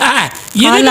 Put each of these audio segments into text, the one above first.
ಆ, ಅಲ್ಲ.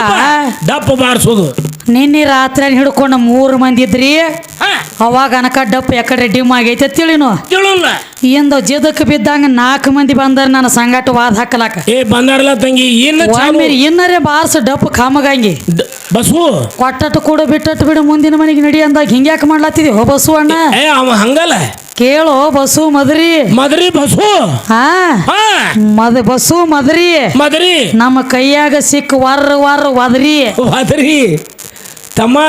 ದಪ್ಪ ಬಾರಿಸೋದು. ನಿನ್ನೆ ರಾತ್ರಿ ಹಿಡ್ಕೊಂಡು ಮೂರು ಮಂದಿ ಇದ್ರಿ? ಹಾ. ಅವಾಗ ಅನಕ ಡಪ್ ಯಾಕಡೆ ಡಿಮ್ ಆಗೈತೆ ತಿಳಿನು ತಿಳಲ್ಲ. ಇಂದ ಜಿದಕ್ ಬಿದ್ದಂಗ ನಾಲ್ಕು ಮಂದಿ ಬಂದಾರ ನನ್ನ ಸಂಗಾಟ ವಾದ ಹಾಕಲಾಕ. ಏ ಬಂದಾರಲ್ಲ ತಂಗಿ ಇನ್ನು ಚಾಲು? ಒಮ್ಮೆ ಇನ್ನರೇ ಬಾರ್ಸ ಡಪ್ ಕಾಮಗಂಗಿ. ದ- ಬಸು? ಕೊಟ್ಟಟ್ಟು ಕೂಡ ಬಿಟ್ಟಟ್ಟು ಬಿಡು ಮುಂದಿನ ಮನೆಗೆ ನಡಿ ಅಂದಾಗ ಹಿಂಗ್ಯಾಕ ಮಾಡ್ಲಾತಿದ್ವಿ ಹೋ ಬಸು ಅಣ್ಣ. ಏ ಅವ ಹಂಗಲ್ಲ. ಕೇಳು ಬಸು ಮದ್ರಿ. ಮದ್ರಿ ಬಸು? ಹಾ. ಹಾ. ಮದ ಬಸು ಮದ್ರಿ. ಮದರಿ. ನಮ್ಮ ಕೈಯಾಗ ಸಿಕ್ಕ ವರ್ ವರ್ ವದ್ರಿ. ವದ್ರಿ. ತಮ್ಮ.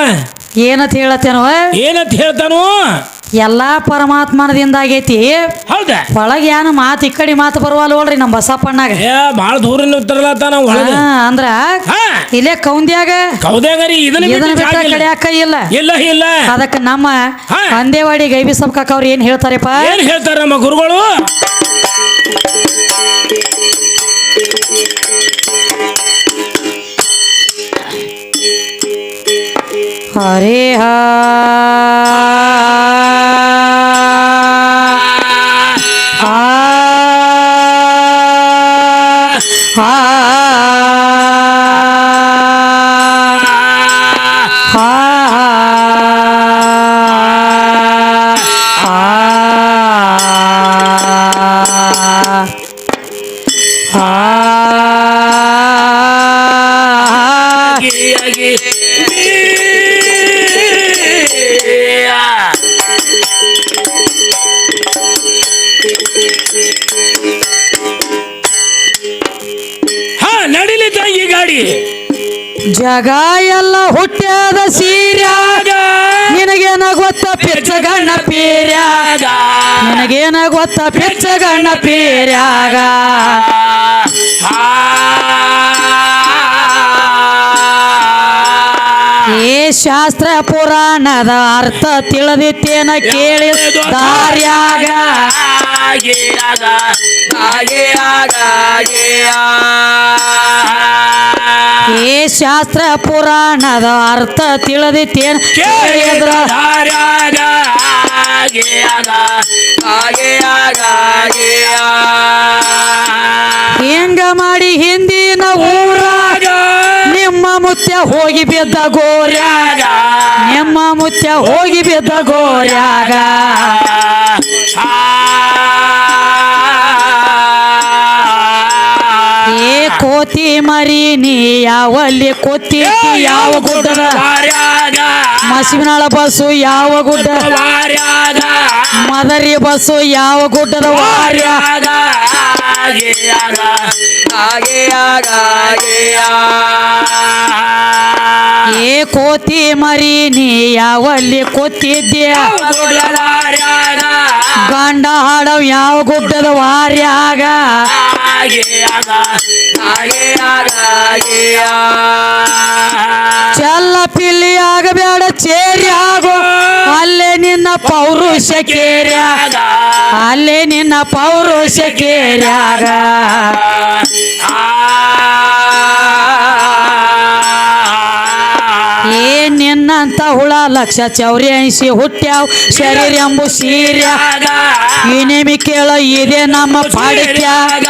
ಏನತ್ ಹೇಳತ್ತೇನೋ? ಏನಂತ ಹೇಳ್ತಾನು? ಎಲ್ಲಾ ಪರಮಾತ್ಮನದಿಂದ ಆಗೈತಿ ಹೌದಾ? ಒಳಗೆ ಏನು ಮಾತು ಈ ಕಡೆ ಮಾತು ಬರುವಲ್ಲ ನೋಡ್ರಿ ನಮ್ಮ ಬಸಪ್ಪಣ್ಣಾಗ. ಏ ಭಾಳ ಒಳಗೆ. ಹಾ, ಅಂದ್ರ ಹಾ. ಇಲ್ಲೇ ಕೌಂದ್ಯಾಗ ಕೌದ್ಯಾಗರಿ ಇದನ್ನ ಇದನ್ನ ಬಿಟ್ಟು ಬಿಟ್ಟ ಇಲ್ಲ. ಕಡೆ ಯಾಕ ಇಲ್ಲ. ಇಲ್ಲ ಇಲ್ಲ. ಅದಕ್ಕೆ ನಮ್ಮ ಹಾ. ಅಂದೇವಾಡಿ ಗೈಬಿ ಸಬ್ಕಾಕ ಅವ್ರು ಏನ್ ಹೇಳ್ತಾರಪ್ಪ? ಏನ್ ಹೇಳ್ತಾರ ನಮ್ಮ ಗುರುಗಳು? ಹರಿ ಹಾ. ಆ ಆ ಗಾಡಿ ಜಗ ಎಲ್ಲ ಹುಟ್ಟ್ಯಾದ ಸೀರ್ಯಾಗ ನಿನಗೇನ ಗೊತ್ತ ಪಿಚ್ಚಗಣ್ಣ ಪೀರ್ಯಾಗ? ನಿನಗೇನ ಗೊತ್ತ ಪಿಚ್ಚಗಣ್ಣ ಪೀರ್ಯಾಗ? ಏ ಶಾಸ್ತ್ರ ಪುರಾಣದ ಅರ್ಥ ತಿಳಿದಿತ್ತೇನ ಕೇಳಿ. ದಾರ್ಯಾಗ. ಏ ಶಾಸ್ತ್ರ ಪುರಾಣದ ಅರ್ಥ ತಿಳಿದಿತ್ತೇನು? ಕೇಳಿದ್ರ? ಹೆಂಗ ಮಾಡಿ ಹಿಂದಿನ ಊರಾಗ ನಿಮ್ಮ ಮುತ್ಯ ಹೋಗಿ ಬಿದ್ದ ಗೋರ್ಯಾಗ. ನಿಮ್ಮ ಮುತ್ಯ ಹೋಗಿ ಬಿದ್ದ ಗೋರ್ಯಾಗ. ಮರಿ ನೀ ಯಾವಲ್ಲಿ ಕೊತ್ತಿ ಯಾವ ಗುಡ್ಡದ? ಮಸಿವಿನಾಳ ಬಸ್ಸು ಯಾವ ಗುಡ್ಡ? ಮದರಿ ಬಸ್ಸು ಯಾವ ಗುಡ್ಡದ ವಾರ್ಯ? ಏ ಕೋತಿ ಮರಿ ನೀ ಯಾವಲ್ಲಿ ಕೂತಿದ್ಯ ಗಂಡ ಹಾಡವ್ ಯಾವ ಗುಡ್ಡದ ವಾರ್ಯಾಗ? ಚಲ್ಲ ಪಿಲ್ಲಿ ಆಗಬೇಡ ಚೇರಿ ಆಗೋ ಅಲ್ಲೇ ನಿನ್ನ ಪೌರುಷ ಕೇರ್ಯಾಗ. ಅಲ್ಲೇ ನಿನ್ನ ಪೌರುಷ ಕೇರ್ಯಾಗ. ನಿನ್ನಂತ ಹುಳ ಲಕ್ಷ ಚೌರ್ಯಾಸಿ ಹುಟ್ಟ್ಯಾವ್. ಶರೀರ ಎಂಬು ಸೀರ್ಯಾಗ ಇನೇಮಿ ಕೇಳ ಇದೆ ನಮ್ಮ ಪಾಡಿತ್ಯಾಗ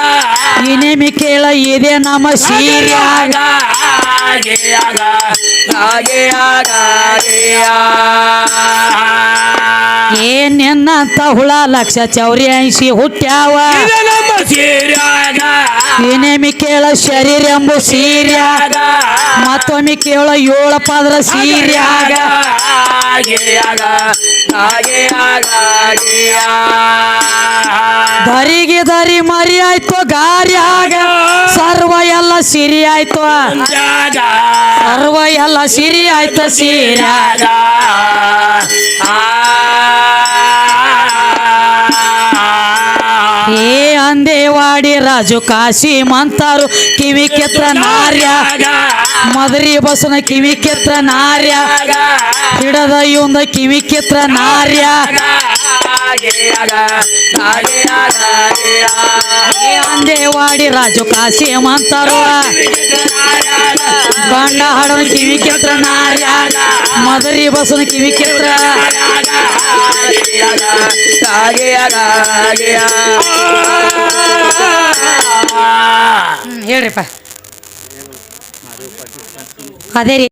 ಇನೇಮಿ ಕೇಳ ಇದೆ ನಮ್ಮ ಸೀರ್ಯಾಗ ಏ ಅಂತ ಹುಳ ಲಕ್ಷ ಚೌರ್ಯಾಸಿ ಹುಟ್ಟ್ಯಾವ. ಇನೇಮಿ ಕೇಳ ಶರೀರ ಎಂಬ ಸೀರ್ಯಾಗ ಮತ್ತೊಮ್ಮೆ ಕೇಳ ಏಳ ಪದ್ರ ಸೀರ್ಯಾಗ ಧರಿಗೆ ಧರಿ ಮರಿ ಆಯ್ತು ಗಾರ್ಯಾಗ ಸರ್ವ ಎಲ್ಲ ಸಿರಿ ಆಯ್ತು. ಸರ್ವ ಎಲ್ಲ ಸಿರಿ ಆಯ್ತು ಸೀರ್ಯಾಗ ಅಂದೇವಾಡಿ ರಾಜು ಕಾಶಿ ಮಂತಾರು ಕಿವಿ ಕೆತ್ರ ನಾರ್ಯ. ಮದರಿ ಬಸನ ಕಿವಿ ಕೆತ್ರ ನಾರ್ಯ. ಹಿಡದ ಇವಂದ ಕಿವಿ ಕೆತ್ರ ನಾರ್ಯ. ಅಂದೇವಾಡಿ ರಾಜು ಕಾಶಿ ಮಂತಾರು. ಗಂಡ ಹಾಡನ ಕಿವಿ ಕೆತ್ರ ನಾರ್ಯ. ಮದರಿ ಬಸನ ಕಿವಿ ಕೆತ್ರ. ಹೇಳ್ರಿಪ್ಪ. ಅದೇ ರೀ.